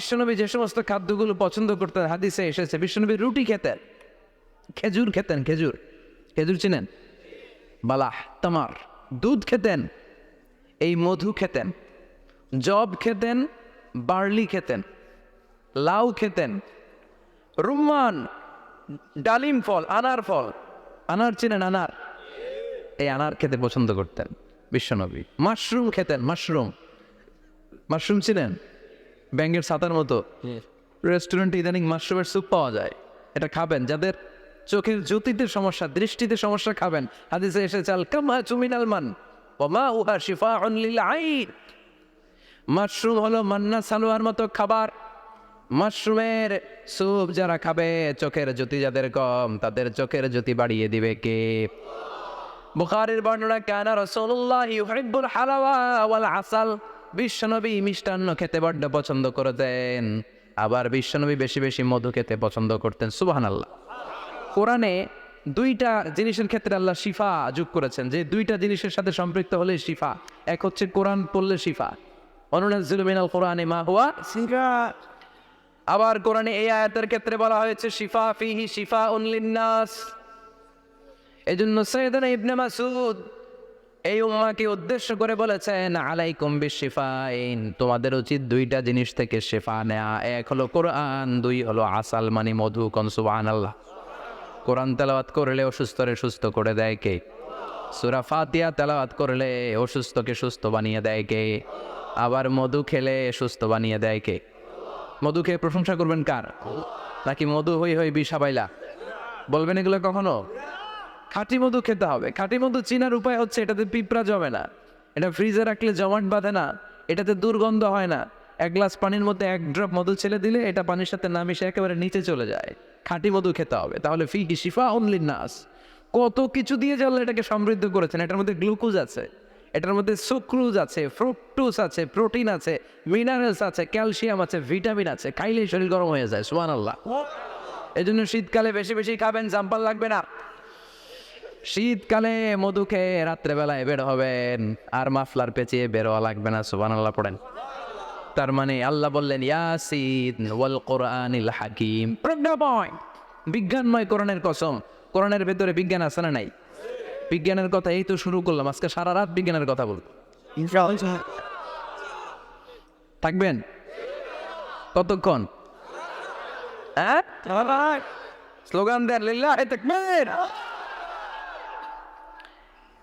বিশ্বনবী যে সমস্ত খাদ্যগুলো পছন্দ করতেন, হাদিসে এসেছে, বিশ্বনবী রুটি খেতেন। খেজুর খেতেন, খেজুর। খেজুর চিনেন? বালাহ, তামার। দুধ খেতেন, এই মধু খেতেন। জব খেতেন, বার্লি খেতেন। লাউ খেতেন। রুম্মান, ডালিম ফল, আনার ফল। আনার চিনেন আনার? এই আনার খেতে পছন্দ করতেন বিশ্বনবী। মাশরুম খেতেন, মাশরুম। মাশরুম চিনেন? ব্যাঙ্গের ছাতার মতো। রেস্টুরেন্টে ইদানিং মাশরুমের স্যুপ পাওয়া যায়। এটা খাবেন যাদের চোখের জ্যোতিতে সমস্যা দৃষ্টিতে সমস্যা খাবেন। হাদিসে এসে চাল কামা চুমিনাল মান ওমা উহা শিফা লিল আইন। মাশরুম হলো মান্না সালোয়ার মতো খাবার। মাশরুমের স্যুপ যারা খাবে চোখের জ্যোতি যাদের কম তাদের চোখের জ্যোতি বাড়িয়ে দিবে কে? বুখারীর বর্ণনা কানা রাসূলুল্লাহ ইউহিব্বুল হালাওয়া ওয়াল আসাল। বিশ্বনবী মিষ্টান্ন খেতে বড্ড পছন্দ করতেন। আবার বিশ্বনবী বেশি বেশি মধু খেতে পছন্দ করতেন। সুবাহান আল্লাহ কোরআনে দুইটা জিনিসের ক্ষেত্রে আল্লাহ শিফা যোগ করেছেন। যে দুইটা জিনিসের সাথে সম্পৃক্ত হলে শিফা, এক হচ্ছে কোরআন পড়লে শিফা। অনুনাজ্জিলু মিনাল কোরআনে মা হুয়া আবার কোরআনে এই আয়াতের ক্ষেত্রে বলা হয়েছে, শিফা ফিহি শিফা উনলিন্নাস এজন্য সৈয়দনা ইবনে মাসুদ এই উম্মাকে উদ্দেশ্য করে বলেছেন, আলাইকুম বিশিফাইন। তোমাদের উচিত দুইটা জিনিস থেকে শেফা নেয়া। এক হলো কোরআন, দুই হলো আসাল মানে মধু কন আল্লাহ কোরআন তেলাওয়াত করলে অসুস্থরে সুস্থ করে দেয় কে? সুরা ফাতিয়া তেলাওয়াত করলে অসুস্থকে সুস্থ বানিয়ে দেয় কে? আবার মধু খেলে সুস্থ বানিয়ে দেয় কে? মধু খেয়ে প্রশংসা করবেন কার? নাকি মধু হই হই বিষাবাইলা? বলবেন এগুলো কখনো? খাঁটি মধু খেতে হবে। খাঁটি মধু চিনার উপায় হচ্ছে এটাতে পিঁপড়া জমে না। এটা ফ্রিজে রাখলে জমাট বাঁধে না। এটাতে দুর্গন্ধ হয় না। এক গ্লাস পানির মধ্যে এক ড্রপ মধু ছেলে দিলে এটা পানির সাথে না মিশে একেবারে নিচে চলে যায়। খাঁটি মধু খেতে হবে। তাহলে ফি শিফা অনলি নাস। কত কিছু দিয়ে জানলে এটাকে সমৃদ্ধ করেছেন এটার মধ্যে গ্লুকোজ আছে। এটার মধ্যে সুক্রুজ আছে ফ্রুকটুস আছে প্রোটিন আছে মিনারেলস আছে ক্যালসিয়াম আছে ভিটামিন আছে। খাইলেই শরীর গরম হয়ে যায় সুমান আল্লাহ এই জন্য শীতকালে বেশি বেশি খাবেন জাম্পাল লাগবে না। শীতকালে মধু খেয়ে রাত্রেবেলায় বের হবেন আর মাফলার পেঁচিয়ে বেরোয়া লাগবে না সুবান আল্লাহ পড়েন। তার মানে আল্লাহ বললেন ইয়াসিন ওয়াল কোরআনিল হাকিম। প্রজ্ঞাময় বিজ্ঞানময় কোরআনের কসম। কোরআনের ভেতরে বিজ্ঞান আছে না নাই? বিজ্ঞানের কথা এই তো শুরু করলাম আজকে সারা রাত বিজ্ঞানের কথা বলব। থাকবেন? কতক্ষণ? হ্যাঁ? স্লোগান দেন লিল্লাহ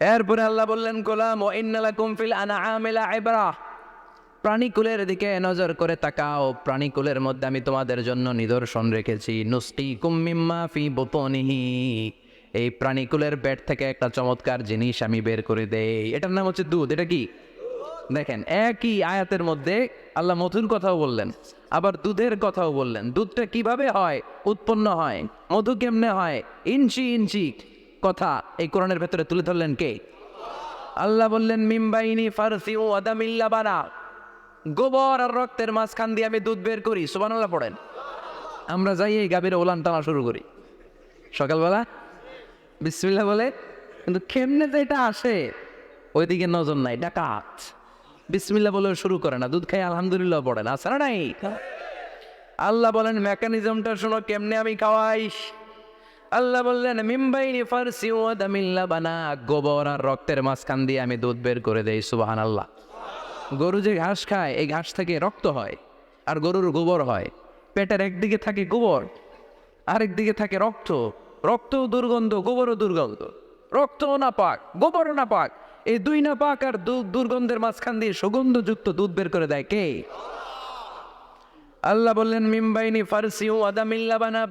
এরপরে আল্লাহ বললেন, গোলাম, ও ইন্নালাকুম ফিল আনআমিলা ইবরা প্রাণীকুলের দিকে নজর করে তাকাও। প্রাণীকুলের মধ্যে আমি তোমাদের জন্য নিদর্শন রেখেছি। নুস্কি কুম্মিম্মা ফি বুতনিহি। এই প্রাণীকুলের পেট থেকে একটা চমৎকার জিনিস আমি বের করে দেই। এটার নাম হচ্ছে দুধ। এটা কি? দেখেন, একই আয়াতের মধ্যে আল্লাহ মধুর কথাও বললেন, আবার দুধের কথাও বললেন। দুধটা কীভাবে হয়? উৎপন্ন হয়? মধু কেমনে হয়? ইঞ্চি ইঞ্চি। কথা এই কোরআনের ভেতরে তুলে ধরলেন কে? আল্লাহ বললেন মিমবাইনি ফারসিউ আদামিল্লা বানা। গোবর আর রক্তের মাঝখান দিয়ে আমি দুধ বের করি, সুবহানাল্লাহ পড়েন। আমরা যাই এই গাভীর ওলান টানা শুরু করি। সকালবেলা বিসমিল্লাহ বলে, কিন্তু কেমনে যে এটা আসে? ওইদিকে নজর নাই, ডাকাত। বিসমিল্লাহ বলে শুরু করে না, দুধ খাই আলহামদুলিল্লাহ পড়ে না, আছে না নাই? আল্লাহ বলেন, মেকানিজমটা শোনো, কেমনে আমি খাওয়াই আল্লাহ বললেন, মিম্বাইনি ফারসি ও দামিল্লা বানা। গোবর আর রক্তের মাঝখান দিয়ে আমি দুধ বের করে দেই সুবাহান আল্লাহ গরু যে ঘাস খায়, এই ঘাস থেকে রক্ত হয় আর গরুর গোবর হয়। পেটের একদিকে থাকে গোবর, আরেক দিকে থাকে রক্ত। রক্তও দুর্গন্ধ, গোবরও দুর্গন্ধ। রক্তও না পাক গোবরও না পাক এই দুই না পাক আর দুর্গন্ধের মাঝখান দিয়ে সুগন্ধযুক্ত দুধ বের করে দেয় কে? আল্লাহ বললেন, মিমবাইনি ফারসিউ আদামিল্লা বানাব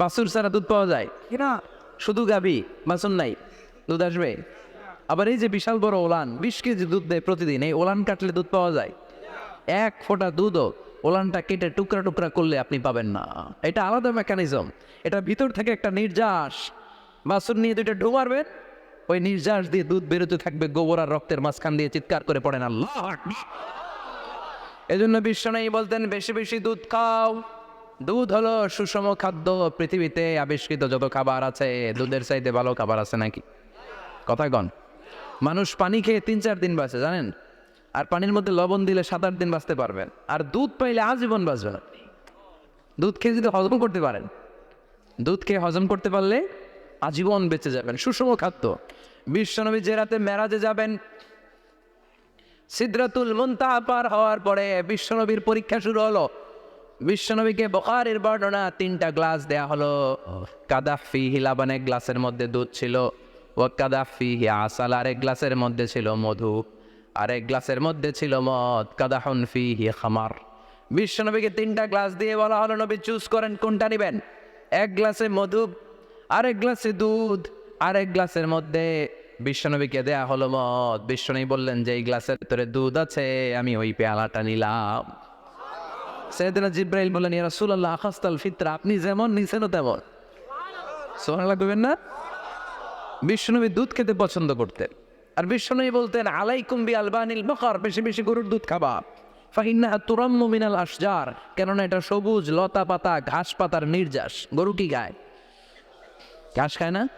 বাছুর ছাড়া দুধ পাওয়া যায়? না? শুধু গাভী বাছুর নাই দুধ আসবে? আবার এই যে বিশাল বড় ওলান বিশ কেজি দুধ দেয় প্রতিদিন এই ওলান কাটলে দুধ পাওয়া যায়? এক ফোঁটা দুধও ওলানটা কেটে টুকরা টুকরা করলে আপনি পাবেন না। এটা আলাদা মেকানিজম এটা ভিতর থেকে একটা নির্যাস। বাসুর নিয়ে দুইটা ঢু মারবেন ওই নির্যাস দিয়ে দুধ বেরোতে থাকবে গোবর আর রক্তের মাঝখান দিয়ে চিৎকার করে পড়েন আল্লাহ আকবার। বিশ্ব বিশ্বনাই বলতেন বেশি বেশি দুধ খাও। দুধ হলো সুষম খাদ্য, পৃথিবীতে আবিষ্কৃত যত খাবার আছে, দুধের চাইতে ভালো খাবার আছে নাকি? কথা কন। মানুষ পানি খেয়ে তিন চার দিন বাঁচে, জানেন? আর পানির মধ্যে লবণ দিলে সাত আট দিন বাঁচতে পারবেন। আর দুধ পাইলে আজীবন বাঁচবেন দুধ খেয়ে যদি হজম করতে পারেন, দুধ খেয়ে হজম করতে পারলে আজীবন বেঁচে যাবেন। সুষম খাদ্য। বিশ্বনবী যে রাতে মেরাজে যাবেন, সিদ্রাতুল মুনতাহা পার হওয়ার পরে বিশ্বনবীর পরীক্ষা শুরু হলো। বিশ্বনবীকে বখারের বর্ণনা তিনটা গ্লাস দেয়া হলো। কাদাফি হিলাবানে গ্লাসের মধ্যে দুধ ছিল ও কাদাফি আসাল আরেক গ্লাসের মধ্যে ছিল মধু, আরেক গ্লাসের মধ্যে ছিল মদ, কাদাহন ফি হি খামার। বিশ্বনবীকে তিনটা গ্লাস দিয়ে বলা হলো, নবী চুজ করেন কোনটা নেবেন? এক গ্লাসে মধু, আরেক গ্লাসে দুধ, আরেক গ্লাসের মধ্যে। বিশ্বনবীকে দেয়া হলো মদ। বিশ্বনবী বললেন যে এই গ্লাসের ভিতরে দুধ আছে, আমি ওই পেয়ালাটা নিলাম। সৈয়দনা জিব্রাইল বললেন, ইয়া রাসূলুল্লাহ, আখাস্তাল ফিতরা, আপনি যেমন নিছেনও তেমন। সুবহানাল্লাহ কইবেন না? বিশ্বনবী দুধ খেতে পছন্দ করতেন। আর বিশ্বনবী বলতেন, আলাইকুম বি আলবানিল বকর বেশি বেশি গরুর দুধ খাবা। ফাহিন্নাহা তুরাম্মু মিনাল আশজার, কেননা এটা সবুজ লতা পাতা, ঘাস পাতার নির্যাস। গরু কি গায়? ঘাস খায় না?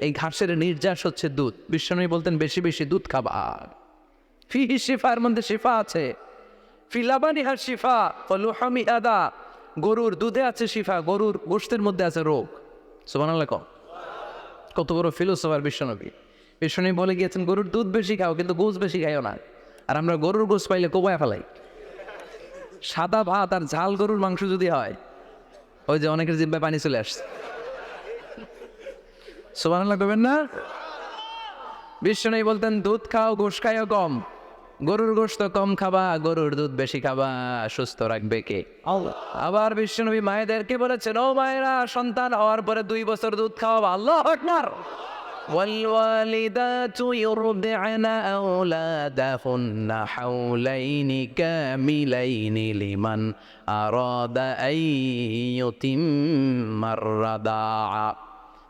এই ঘাসের নির্যাস হচ্ছে দুধ। বিশ্বনবী বলতেন, বেশি বেশি দুধ খাবা। ফিহি শিফার মধ্যে শিফা আছে। ফিলাবানিহা শিফা ফলুহামি আদা গরুর দুধে আছে শিফা, গরুর গোষ্ঠের মধ্যে আছে রোগ। সুবহানাল্লাহ কম কত বড় ফিলোসফার বিশ্বনবী। বিশ্বনবী বলে গিয়েছেন, গরুর দুধ বেশি খাও, কিন্তু গোস বেশি খাইও না। আর আমরা গরুর গোস পাইলে কোবায় ফেলাই। সাদা ভাত আর ঝাল গরুর মাংস যদি হয়, ওই যে অনেকের জিব্বায় পানি চলে আসছে। সুবহানাল্লাহ কবেন না? বিশ্বনবী বলতেন, দুধ খাও, গোশ খাইও কম। গরুর গোশত কম খাবা গরুর দুধ বেশি খাবা সুস্থ রাখবে কে আবার বিশ্বনবী মায়েদেরকে বলেছেন ও মায়েরা সন্তান হওয়ার পরে দুই বছর দুধ খাওয়াবা আল্লাহ আকবার والوالدات يرضعن أولادهن حولين كاملين لمن أراد أن يتم الرضاعة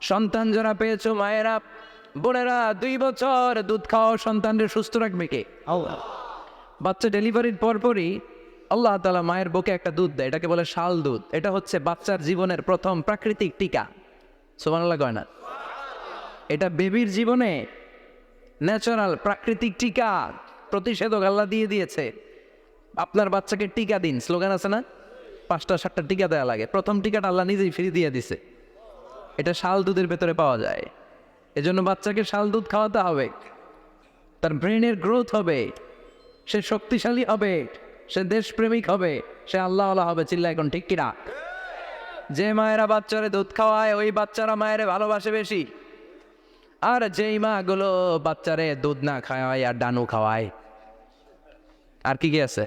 সন্তান যারা পেয়েছো মায়েরা বোনেরা দুই বছর দুধ খাওয়া সন্তানদের সুস্থ রাখবে কে? বাচ্চা ডেলিভারির পরপরই আল্লাহ তালা মায়ের বুকে একটা দুধ দেয় এটাকে বলে শাল দুধ। এটা হচ্ছে বাচ্চার জীবনের প্রথম প্রাকৃতিক টিকা। সোমানাল্লাহ কয় না? এটা বেবির জীবনে ন্যাচারাল প্রাকৃতিক টিকা প্রতিষেধক আল্লাহ দিয়ে দিয়েছে। আপনার বাচ্চাকে টিকা দিন স্লোগান আছে না? পাঁচটা সাতটা টিকা দেওয়া লাগে। প্রথম টিকাটা আল্লাহ নিজেই ফ্রি দিয়ে দিছে। এটা শাল দুধের ভেতরে পাওয়া যায়। এজন্য বাচ্চাকে শাল দুধ খাওয়াতে হবে। তার ব্রেনের গ্রোথ হবে। সে শক্তিশালী হবে। সে দেশপ্রেমিক হবে। সে আল্লাহ আল্লাহ হবে। চিল্লা এখন ঠিক কিনা? যে মায়েরা বাচ্চারে দুধ খাওয়ায়, ওই বাচ্চারা মায়েরে ভালোবাসে বেশি। আর যেই মাগুলো বাচ্চারে দুধ না খাওয়ায় আর ডানু খাওয়ায়। আর কি কি আছে?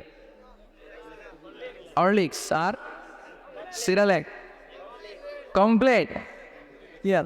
অরলিক্স আর সিরালেক। কমপ্লেট। ইয়ার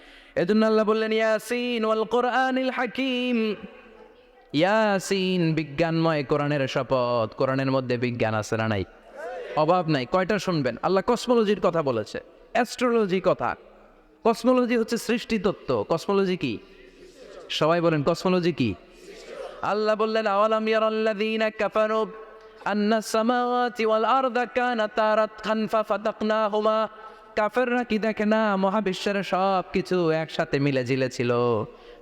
এজন্য আল্লাহ বললেন, ইয়াসিন ওয়াল কোরআনিল হাকিম। ইয়াসিন, বিজ্ঞানময় কোরআনের শপথ। কোরআনের মধ্যে বিজ্ঞান আছে না নাই? অভাব নাই। কয়টা শুনবেন? আল্লাহ কসমোলজির কথা বলেছে। অ্যাস্ট্রোলজি কথা। কসমোলজি হচ্ছে সৃষ্টি তত্ত্ব। কসমোলজি কি? সবাই বলেন, কসমোলজি কি? আল্লাহ বললেন, আওয়ালাম ইয়ারাল্লাযীনা কাফারু আন্না সামাওয়াতি ওয়াল আরদা কানাতা রাতখান ফাফাতাকনাহুমা কাফেররা কি দেখে না? মহাবিশ্বের সব কিছু একসাথে মিলে ঝিলে ছিল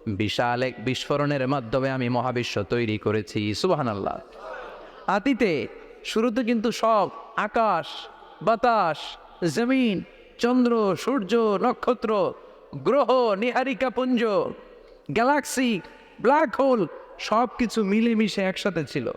বিশাল এক বিস্ফোরণের মাধ্যমে আমি মহাবিশ্ব তৈরি করেছি। সুবহানাল্লাহ। আতিতে শুরুতে কিন্তু সব আকাশ, বাতাস, জমিন, চন্দ্র, সূর্য, নক্ষত্র, গ্রহ, নিহারিকা পুঞ্জ, গ্যালাক্সি, ব্ল্যাক হোল সব কিছু মিলেমিশে একসাথে ছিল।